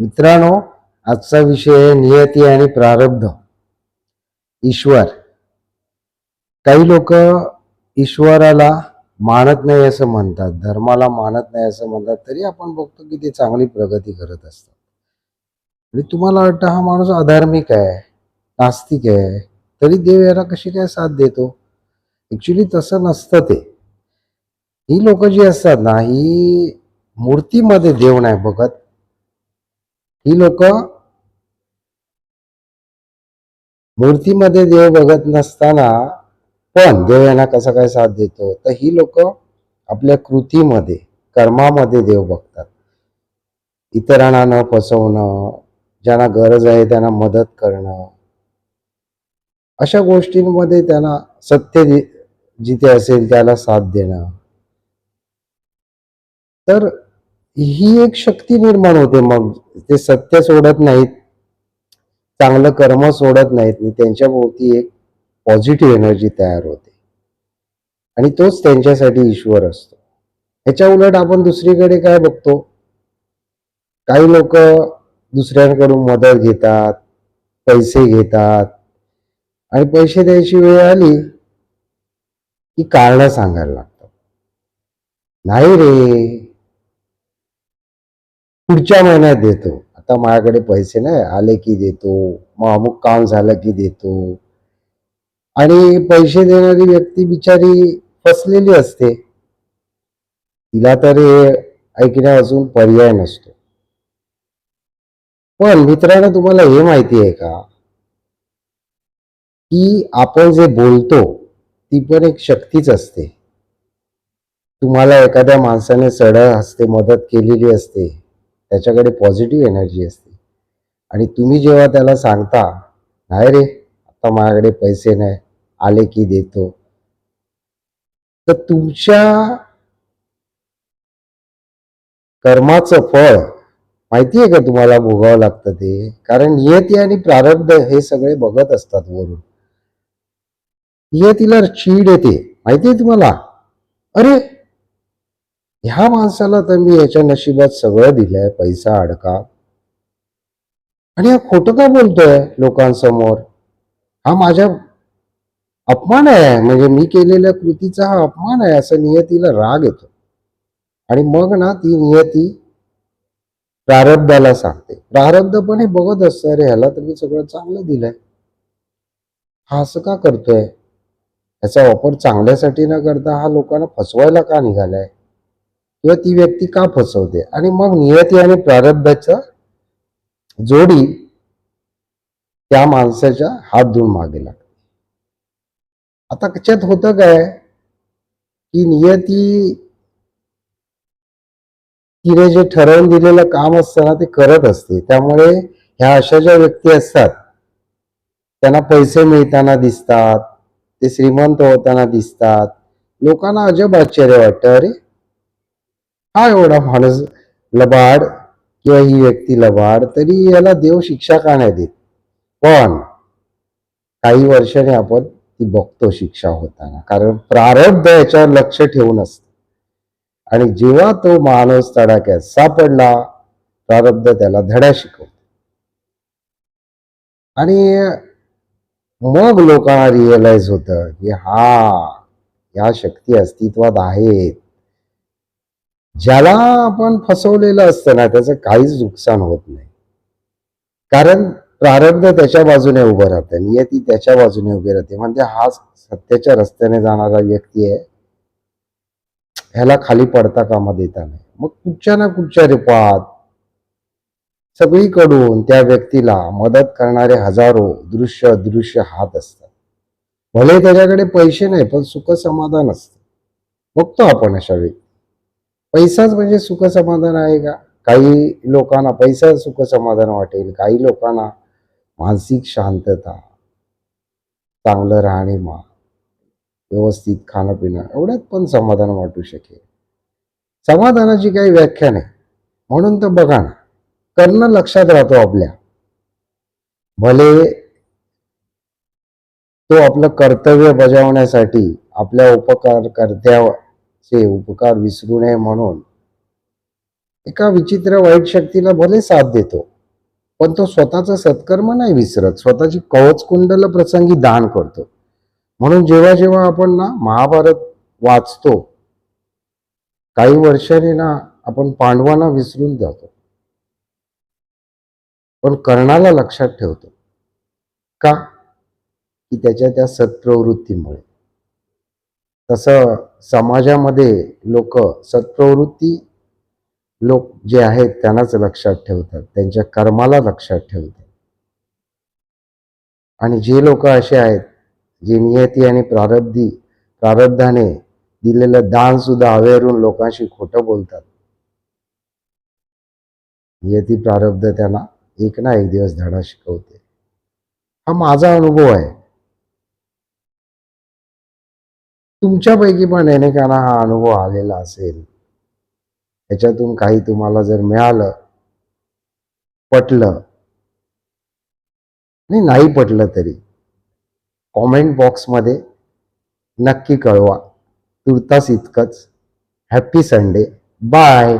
मित्रांनो आजचा विषय नियती आणि प्रारब्ध. ईश्वर. काही लोक ईश्वराला मानत नाही असं म्हणतात धर्माला मानत नाही असं म्हणतात तरी आपण बघतो की ते चांगली प्रगती करत असतात. आणि तुम्हाला वाटतं हा माणूस अधार्मिक आहे नास्तिक आहे तरी देव याला कशी काय साथ देतो? ऍक्च्युली तसं नसतं ते. ही लोक जी असतात ना ही मूर्तीमध्ये देव नाही बघत ही लोक मूर्तीमध्ये देव बघत नसताना पण देव यांना कसा काय साथ देतो? तर ही लोक आपल्या कृतीमध्ये कर्मामध्ये देव बघतात. इतरांना न फसवणं ज्यांना गरज आहे त्यांना मदत करणं. अशा गोष्टींमध्ये त्यांना सत्य जिथे असेल त्याला साथ देणं. तर ही एक शक्ती निर्माण होते मग. ते सत्य सोडत नाहीत. चांगलं कर्म सोडत नाहीत. त्यांच्या भोवती एक पॉझिटिव्ह एनर्जी तयार होते. आणि तोच त्यांच्यासाठी ईश्वर असतो. ह्याच्या उलट आपण दुसरीकडे काय बघतो? काही लोक दुसऱ्यांकडून मदत घेतात पैसे घेतात. आणि पैसे द्यायची वेळ आली की कारण सांगायला लागतात. नाही रे. पुढच्या महिन्यात देतो. आता माझ्याकडे पैसे नाही आले की देतो. मग अमुक काम झालं की देतो. आणि पैसे देणारी व्यक्ती बिचारी फसलेली असते. तिला तर हे ऐकण्या अजून पर्याय नसतो. पण मित्रांनो तुम्हाला हे माहिती आहे का? की आपण जे बोलतो ती पण एक शक्तीच असते. तुम्हाला एखाद्या माणसाने सडळ हस्ते मदत केलेली असते. त्याच्याकडे पॉझिटिव्ह एनर्जी असते. आणि तुम्ही जेव्हा त्याला सांगता नाही रे आता माझ्याकडे पैसे नाही आले की देतो. तर तुमच्या कर्माचं फळ माहिती आहे का तुम्हाला भोगावं लागतं ते? कारण नियती आणि प्रारब्ध हे सगळे बघत असतात वरून. नियतीला चीड येते. माहिती आहे तुम्हाला? अरे ह्या माणसाला तर मी याच्या नशिबात सगळं दिलंय पैसा अडका. आणि हा खोटं का बोलतोय लोकांसमोर? हा माझ्या अपमान आहे. म्हणजे मी केलेल्या कृतीचा हा अपमान आहे. असं नियतीला राग येतो. आणि मग ना ती नियती प्रारब्धाला सांगते. प्रारब्ध पण हे बघत असतं. अरे ह्याला तर मी सगळं चांगलं दिलंय. हा असं का करतोय? याचा वापर चांगल्यासाठी न करता हा लोकांना फसवायला का निघालाय? किंवा ती व्यक्ती का फसवते? आणि मग नियती आणि प्रारब्धाच्या जोडी त्या माणसाच्या हात धुवून मागे लागते. आता त्याच्यात होतं काय? की नियती तिने जे ठरवून दिलेलं काम असताना ते करत असते. त्यामुळे ह्या अशा ज्या व्यक्ती असतात त्यांना पैसे मिळताना दिसतात ते श्रीमंत होताना दिसतात. लोकांना अजब आश्चर्य वाटतं. अरे हा एवढा माणूस लबाड किंवा ही व्यक्ती लबाड तरी याला देव शिक्षा का नाही देत? पण काही वर्षाने आपण ती बघतो शिक्षा होताना. कारण प्रारब्ध याच्यावर लक्ष ठेवून असतं. आणि जेव्हा तो माणूस तडाख्यात सापडला प्रारब्ध त्याला धडा शिकवतो. आणि मग लोकांना रिअलाइज होतं की हा या शक्ती अस्तित्वात आहेत. ज्याला आपण फसवलेलं असतं ना त्याचं काहीच नुकसान होत नाही. कारण प्रारब्ध त्याच्या बाजूने उभं राहते नियती त्याच्या बाजूने उभी राहते. म्हणजे हा सत्याच्या रस्त्याने जाणारा व्यक्ती आहे ह्याला खाली पडता कामा देता नाही. मग कुठच्या ना कुठच्या रूपात सगळीकडून त्या व्यक्तीला मदत करणारे हजारो दृश्य अदृश्य हात असतात. भले त्याच्याकडे पैसे नाही पण सुख समाधान असतं. बघतो आपण अशा व्यक्ती. पैसाच म्हणजे सुख समाधान आहे का? काही लोकांना पैसा सुख समाधान वाटेल काही लोकांना मानसिक शांतता चांगलं राहणीमान व्यवस्थित खाणं पिणं एवढ्यात पण समाधान वाटू शकेल. समाधानाची काही व्याख्या नाही. म्हणून तर बघा ना करणं लक्षात राहतो आपल्या. भले तो आपलं कर्तव्य बजावण्यासाठी आपल्या उपकार चे उपकार विसरू नये म्हणून एका विचित्र वाईट शक्तीला भले साथ देतो पण तो स्वतःचा सत्कर्म नाही विसरत. स्वतःची कवच कुंडल प्रसंगी दान करतो. म्हणून जेव्हा जेव्हा आपण ना महाभारत वाचतो काही वर्षांनी ना आपण पांडवांना विसरून जातो. पण कर्णाला लक्षात ठेवतो. का? की त्याच्या त्या सत्प्रवृत्तीमुळे. तसं समाजामध्ये लोक सत्प्रवृत्ती लोक जे आहेत त्यांनाच लक्षात ठेवतात त्यांच्या कर्माला लक्षात ठेवतात. आणि जे लोक असे आहेत जे नियती आणि प्रारब्धी प्रारब्धाने दिलेलं दान सुद्धा अवेरून लोकांशी खोटं बोलतात. नियती प्रारब्ध त्यांना एक ना एक दिवस धडा शिकवते. हा माझा अनुभव आहे. तुमच्यापैकी पण अनेकांना हा अनुभव आलेला असेल. याच्यातून काही तुम्हाला जर मिळालं पटलं आणि नाही पटलं तरी कॉमेंट बॉक्समध्ये नक्की कळवा. तुर्तास इतकंच. Happy Sunday bye